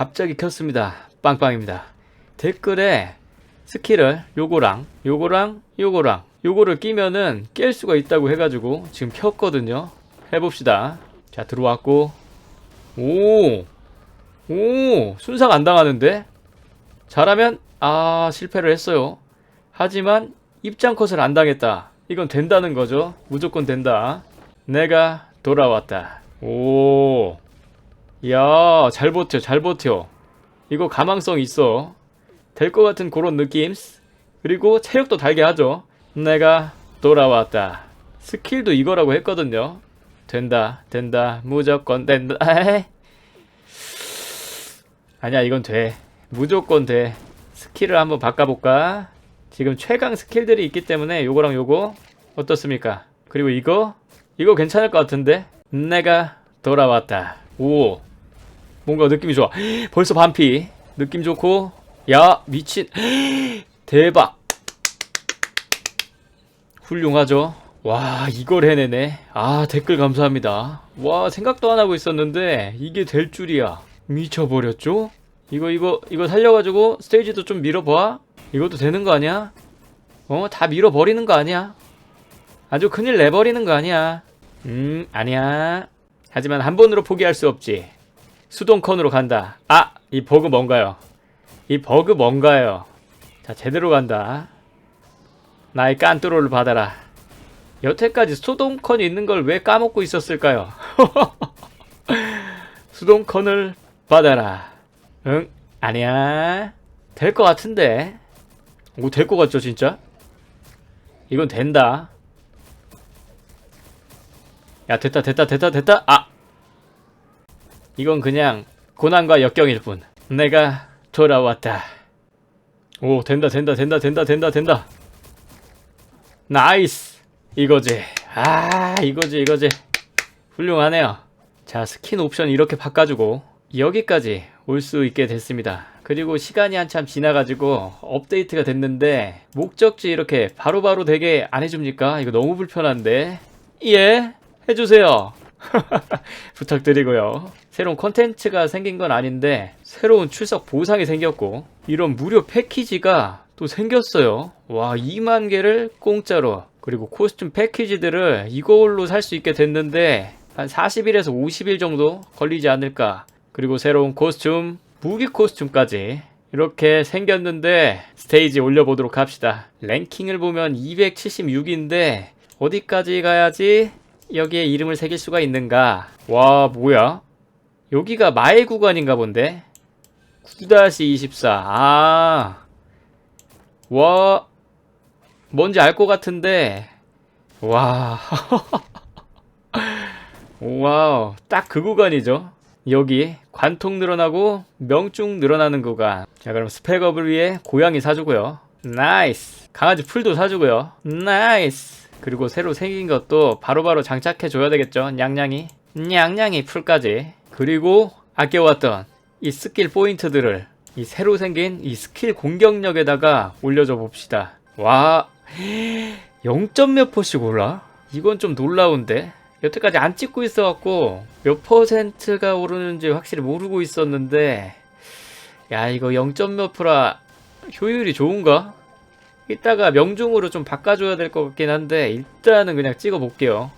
갑자기 켰습니다. 빵빵입니다. 댓글에 스킬을 요거랑 요거랑 요거랑 요거를 끼면은 깰 수가 있다고 해가지고 지금 켰거든요. 해봅시다. 자 들어왔고 오, 오 순삭 안 당하는데 잘하면 아 실패를 했어요. 하지만 입장 컷을 안 당했다. 이건 된다는 거죠. 무조건 된다. 내가 돌아왔다. 오, 야, 잘 버텨, 잘 버텨. 이거 가망성 있어. 될 것 같은 그런 느낌. 그리고 체력도 달게 하죠. 내가 돌아왔다. 스킬도 이거라고 했거든요. 된다, 된다, 무조건 된다. 아니야, 이건 돼. 무조건 돼. 스킬을 한번 바꿔볼까? 지금 최강 스킬들이 있기 때문에 요거랑 요거 어떻습니까? 그리고 이거 이거 괜찮을 것 같은데 내가 돌아왔다. 오 뭔가 느낌이 좋아. 벌써 반피 느낌 좋고 야 미친 대박 훌륭하죠. 와 이걸 해내네. 아 댓글 감사합니다. 와 생각도 안 하고 있었는데 이게 될 줄이야. 미쳐버렸죠? 이거 이거 이거 살려가지고 스테이지도 좀 밀어봐. 이것도 되는 거 아니야? 어 다 밀어버리는 거 아니야? 아주 큰일 내버리는 거 아니야? 음 아니야. 하지만 한 번으로 포기할 수 없지. 수동컨으로 간다. 아! 이 버그 뭔가요? 이 버그 뭔가요? 자, 제대로 간다. 나의 깐뚜로를 받아라. 여태까지 수동컨이 있는 걸 왜 까먹고 있었을까요? 수동컨을 받아라. 응? 아니야. 될 것 같은데. 오, 될 것 같죠, 진짜? 이건 된다. 야, 됐다, 됐다, 됐다, 됐다. 아! 이건 그냥 고난과 역경일 뿐. 내가 돌아왔다. 오, 된다, 된다, 된다, 된다, 된다, 된다. 나이스! 이거지. 아, 이거지, 이거지. 훌륭하네요. 자, 스킨 옵션 이렇게 바꿔주고, 여기까지 올 수 있게 됐습니다. 그리고 시간이 한참 지나가지고 업데이트가 됐는데, 목적지 이렇게 바로바로 되게 안 해줍니까? 이거 너무 불편한데. 예, 해주세요. 부탁드리고요. 새로운 콘텐츠가 생긴 건 아닌데 새로운 출석 보상이 생겼고 이런 무료 패키지가 또 생겼어요. 와 2만 개를 공짜로 그리고 코스튬 패키지들을 이걸로 살 수 있게 됐는데 한 40일에서 50일 정도 걸리지 않을까. 그리고 새로운 코스튬 무기 코스튬까지 이렇게 생겼는데 스테이지 올려보도록 합시다. 랭킹을 보면 276인데 어디까지 가야지 여기에 이름을 새길 수가 있는가? 와, 뭐야? 여기가 마일 구간인가 본데? 9-24. 아. 와. 뭔지 알 것 같은데. 와. 와우. 딱 그 구간이죠. 여기 관통 늘어나고 명중 늘어나는 구간. 자, 그럼 스펙업을 위해 고양이 사주고요. 나이스. 강아지 풀도 사주고요. 나이스. 그리고 새로 생긴 것도 바로바로 장착해 줘야 되겠죠. 냥냥이. 냥냥이 풀까지. 그리고 아껴왔던 이 스킬 포인트들을 이 새로 생긴 이 스킬 공격력에다가 올려줘 봅시다. 와, 0점 몇 퍼씩 올라? 이건 좀 놀라운데? 여태까지 안 찍고 있어갖고 몇 퍼센트가 오르는지 확실히 모르고 있었는데 야 이거 0점 몇 프라 효율이 좋은가? 이따가 명중으로 좀 바꿔줘야 될 것 같긴 한데 일단은 그냥 찍어 볼게요.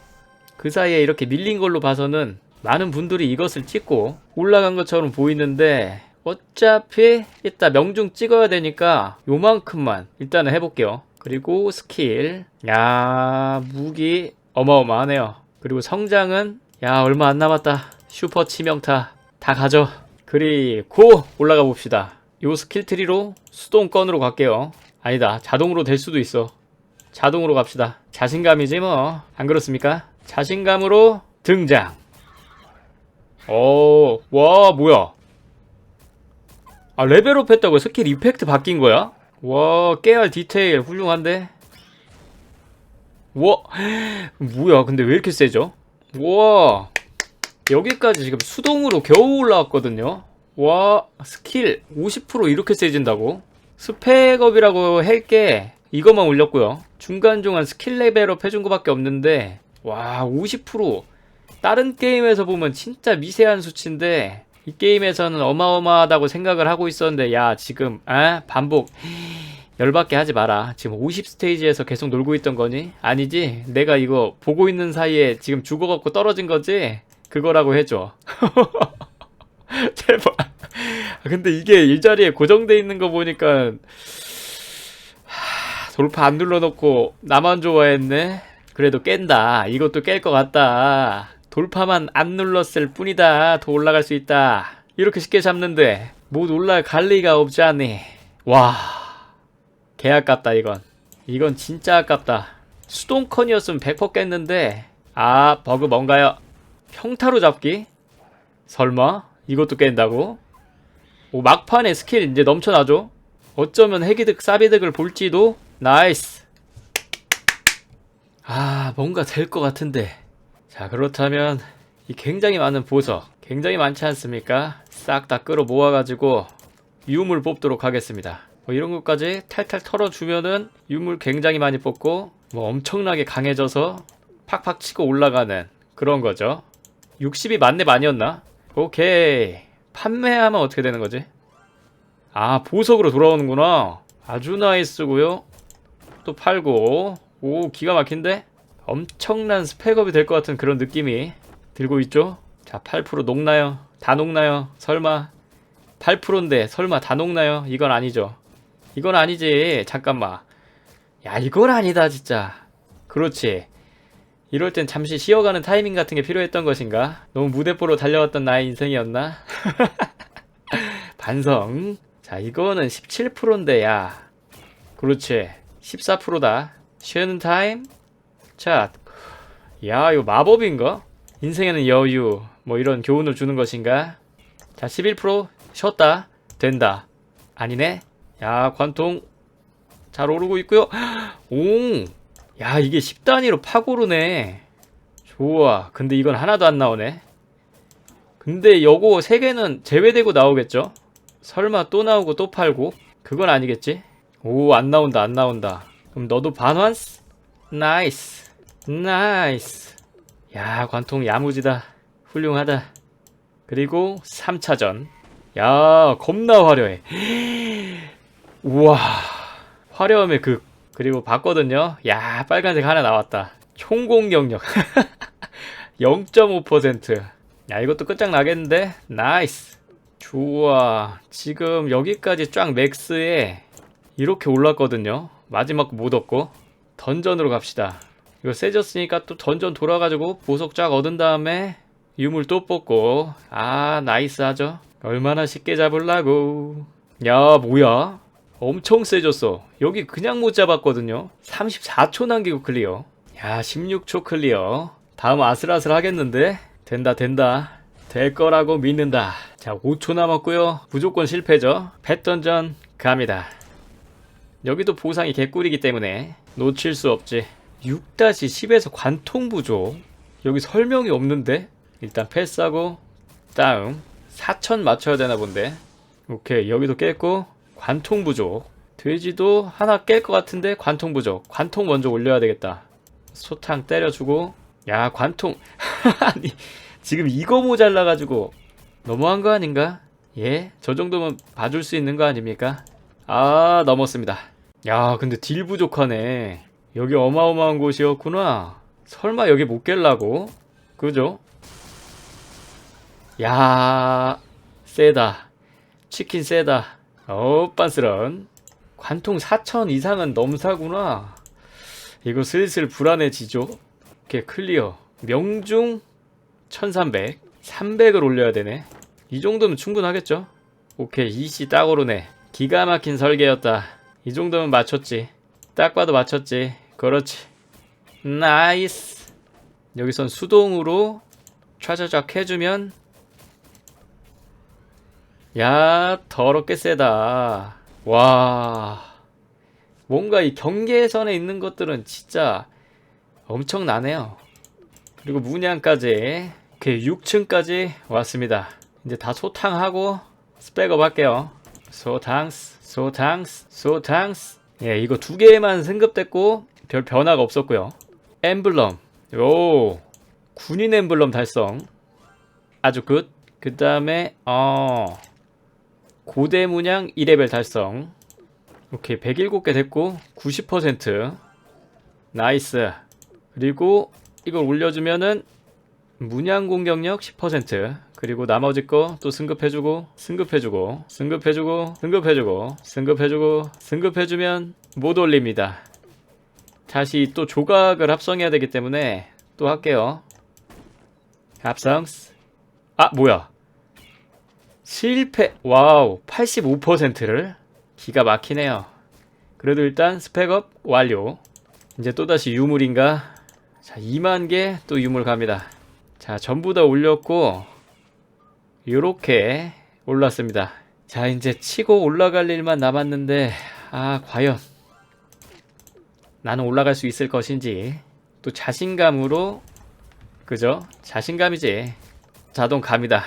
그 사이에 이렇게 밀린 걸로 봐서는 많은 분들이 이것을 찍고 올라간 것처럼 보이는데 어차피 이따 명중 찍어야 되니까 요만큼만 일단은 해볼게요. 그리고 스킬 야 무기 어마어마하네요. 그리고 성장은 야 얼마 안 남았다. 슈퍼 치명타 다 가져. 그리고 올라가 봅시다. 요 스킬 트리로 수동권으로 갈게요. 아니다. 자동으로 될 수도 있어. 자동으로 갑시다. 자신감이지 뭐. 안 그렇습니까? 자신감으로 등장. 어, 와, 뭐야. 아, 레벨업 했다고 스킬 이펙트 바뀐 거야? 와, 깨알 디테일 훌륭한데? 와, 뭐야. 근데 왜 이렇게 세죠? 와, 여기까지 지금 수동으로 겨우 올라왔거든요. 와, 스킬 50% 이렇게 세진다고? 스펙업이라고 할 게 이것만 올렸고요. 중간중간 스킬 레벨업 해준 거밖에 없는데 와 50% 다른 게임에서 보면 진짜 미세한 수치인데 이 게임에서는 어마어마하다고 생각을 하고 있었는데 야 지금 아 반복 열받게 하지 마라 지금 50 스테이지에서 계속 놀고 있던 거니? 아니지 내가 이거 보고 있는 사이에 지금 죽어갖고 떨어진 거지? 그거라고 해줘 제발 아, 근데 이게 일자리에 고정돼 있는 거 보니까 하, 돌파 안 눌러놓고 나만 좋아했네? 그래도 깬다. 이것도 깰 것 같다. 돌파만 안 눌렀을 뿐이다. 더 올라갈 수 있다. 이렇게 쉽게 잡는데 못 올라갈 리가 없지 않니? 와 개 아깝다 이건. 이건 진짜 아깝다. 수동컨이었으면 100% 깼는데 아 버그 뭔가요? 평타로 잡기? 설마? 이것도 깬다고 오 막판에 스킬 이제 넘쳐나죠? 어쩌면 해기득 사비득을 볼지도 나이스. 아 뭔가 될 것 같은데. 자 그렇다면 이 굉장히 많은 보석 굉장히 많지 않습니까? 싹 다 끌어 모아가지고 유물 뽑도록 하겠습니다. 뭐 이런 것까지 탈탈 털어주면은 유물 굉장히 많이 뽑고 뭐 엄청나게 강해져서 팍팍 치고 올라가는 그런 거죠. 60이 만렙 아니었나? 오케이 판매하면 어떻게 되는 거지? 아 보석으로 돌아오는구나. 아주 나이스고요. 또 팔고. 오 기가 막힌데? 엄청난 스펙업이 될 것 같은 그런 느낌이 들고 있죠? 자 8% 녹나요? 다 녹나요? 설마? 8%인데 설마 다 녹나요? 이건 아니죠. 이건 아니지. 잠깐만. 야 이건 아니다 진짜. 그렇지 이럴 땐 잠시 쉬어가는 타이밍 같은 게 필요했던 것인가 너무 무대뽀로 달려왔던 나의 인생이었나 반성 자 이거는 17%인데 야 그렇지 14%다 쉬는 타임 자, 야, 이거 마법인가? 인생에는 여유, 뭐 이런 교훈을 주는 것인가? 자, 11% 쉬었다. 된다. 아니네? 야, 관통 잘 오르고 있고요. 오, 야, 이게 10단위로 파고르네. 좋아. 근데 이건 하나도 안 나오네. 근데 요거 3개는 제외되고 나오겠죠? 설마 또 나오고 또 팔고? 그건 아니겠지? 오, 안 나온다, 안 나온다. 그럼 너도 반환스? 나이스. 나이스. 야, 관통 야무지다. 훌륭하다. 그리고 3차전. 야, 겁나 화려해. 우와. 화려함의 극. 그리고 봤거든요. 야, 빨간색 하나 나왔다. 총공격력. 0.5%. 야, 이것도 끝장나겠는데? 나이스. 좋아. 지금 여기까지 쫙 맥스에 이렇게 올랐거든요. 마지막 거못 얻고. 던전으로 갑시다. 이거 세졌으니까 또 던전 돌아가지고 보석 쫙 얻은 다음에 유물 또 뽑고 아 나이스 하죠 얼마나 쉽게 잡을라고 야 뭐야 엄청 세졌어. 여기 그냥 못 잡았거든요. 34초 남기고 클리어. 야 16초 클리어. 다음 아슬아슬 하겠는데? 된다 된다. 될 거라고 믿는다. 자 5초 남았고요. 무조건 실패죠. 펫던전 갑니다. 여기도 보상이 개꿀이기 때문에 놓칠 수 없지. 6-10에서 관통 부족. 여기 설명이 없는데? 일단 패스하고 다음 4천 맞춰야 되나 본데. 오케이 여기도 깼고 관통 부족 돼지도 하나 깰 것 같은데 관통 부족 관통 먼저 올려야 되겠다 소탕 때려주고 야 관통 아니 지금 이거 모자라 가지고 너무한 거 아닌가? 예? 저 정도면 봐줄 수 있는 거 아닙니까? 아 넘었습니다 야 근데 딜 부족하네 여기 어마어마한 곳이었구나. 설마 여기 못 깰라고? 그죠? 야, 세다. 치킨 세다. 어, 빤스런. 관통 4천 이상은 넘사구나. 이거 슬슬 불안해지죠? 이렇게 클리어. 명중 1300. 300을 올려야 되네. 이 정도면 충분하겠죠? 오케이, 이씨 딱 오르네. 기가 막힌 설계였다. 이 정도면 맞췄지. 딱 봐도 맞췄지. 그렇지. 나이스. 여기선 수동으로 차차작 해주면 야 더럽게 세다. 와 뭔가 이 경계선에 있는 것들은 진짜 엄청나네요. 그리고 문양까지 오케이 6층까지 왔습니다. 이제 다 소탕하고 스펙업 할게요. 소탕스 소탕스 소탕스 예 이거 두 개만 승급됐고 별 변화가 없었고요. 엠블럼. 오. 군인 엠블럼 달성. 아주 굿. 그 다음에 어 고대 문양 2레벨 달성. 오케이 107개 됐고 90% 나이스. 그리고 이걸 올려주면은 문양 공격력 10% 그리고 나머지 거 또 승급해주고 승급해주고 승급해주고 승급해주고 승급해주고 승급해주면 못 올립니다. 다시 또 조각을 합성해야 되기 때문에 또 할게요. 합성. 아 뭐야 실패. 와우 85%를 기가 막히네요. 그래도 일단 스펙업 완료. 이제 또다시 유물인가? 자 2만 개 또 유물 갑니다. 자 전부 다 올렸고 요렇게 올랐습니다. 자 이제 치고 올라갈 일만 남았는데 아 과연 나는 올라갈 수 있을 것인지. 또 자신감으로 그죠? 자신감이지. 자동 갑니다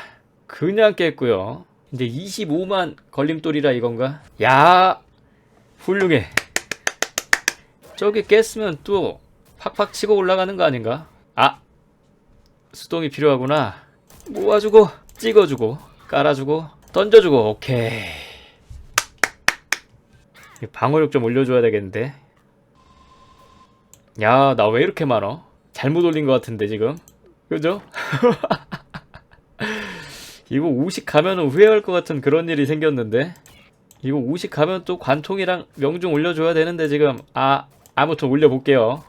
그냥 깼고요. 이제 25만 걸림돌이라 이건가? 야 훌륭해. 저기 깼으면 또 팍팍 치고 올라가는 거 아닌가? 아 수동이 필요하구나. 모아주고 찍어주고 깔아주고 던져주고 오케이. 이 방어력 좀 올려줘야 되겠는데. 야 나 왜 이렇게 많어 잘못 올린 것 같은데 지금. 그죠? 이거 50 가면은 후회할 것 같은 그런 일이 생겼는데? 이거 50 가면 또 관통이랑 명중 올려줘야 되는데 지금. 아 아무튼 올려볼게요.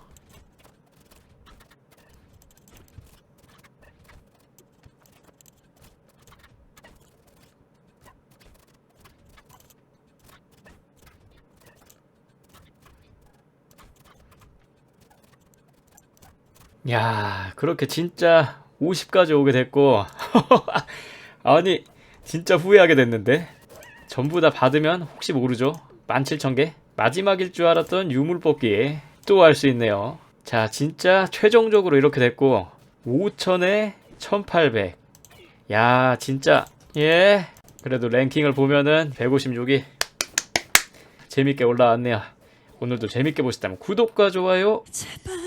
야, 그렇게 진짜 50까지 오게 됐고, 아니, 진짜 후회하게 됐는데? 전부 다 받으면 혹시 모르죠? 17,000개? 마지막일 줄 알았던 유물 뽑기에 또 할 수 있네요. 자, 진짜 최종적으로 이렇게 됐고, 5,000에 1,800. 야, 진짜, 예. 그래도 랭킹을 보면은 156이 재밌게 올라왔네요. 오늘도 재밌게 보셨다면 구독과 좋아요 제발